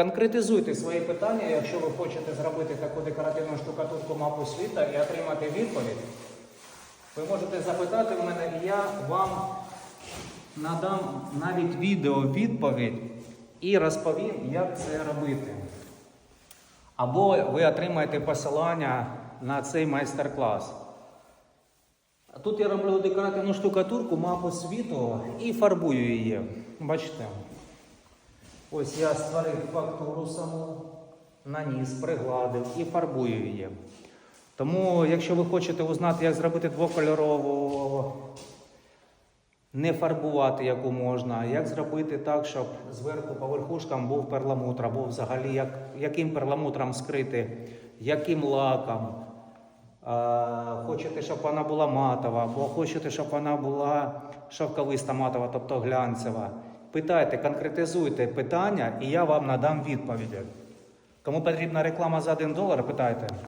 Конкретизуйте свої питання, якщо ви хочете зробити таку декоративну штукатурку мапу світа і отримати відповідь. Ви можете запитати в мене, і я вам надам навіть відео відповідь і розповім, як це робити. Або ви отримаєте посилання на цей майстер-клас. Тут я роблю декоративну штукатурку, мапу світу і фарбую її. Бачите? Ось я створив фактуру саму, наніс, пригладив і фарбую її. Тому, якщо ви хочете узнати, як зробити двокольорову, не фарбувати яку можна, як зробити так, щоб зверху по верхушкам був перламутр, або взагалі як, яким перламутром скрити, яким лаком. А, хочете, щоб вона була матова, або хочете, щоб вона була шовковиста матова, тобто глянцева. Питайте, конкретизуйте питання, і я вам надам відповіді. Кому потрібна реклама за 1 долар, питайте.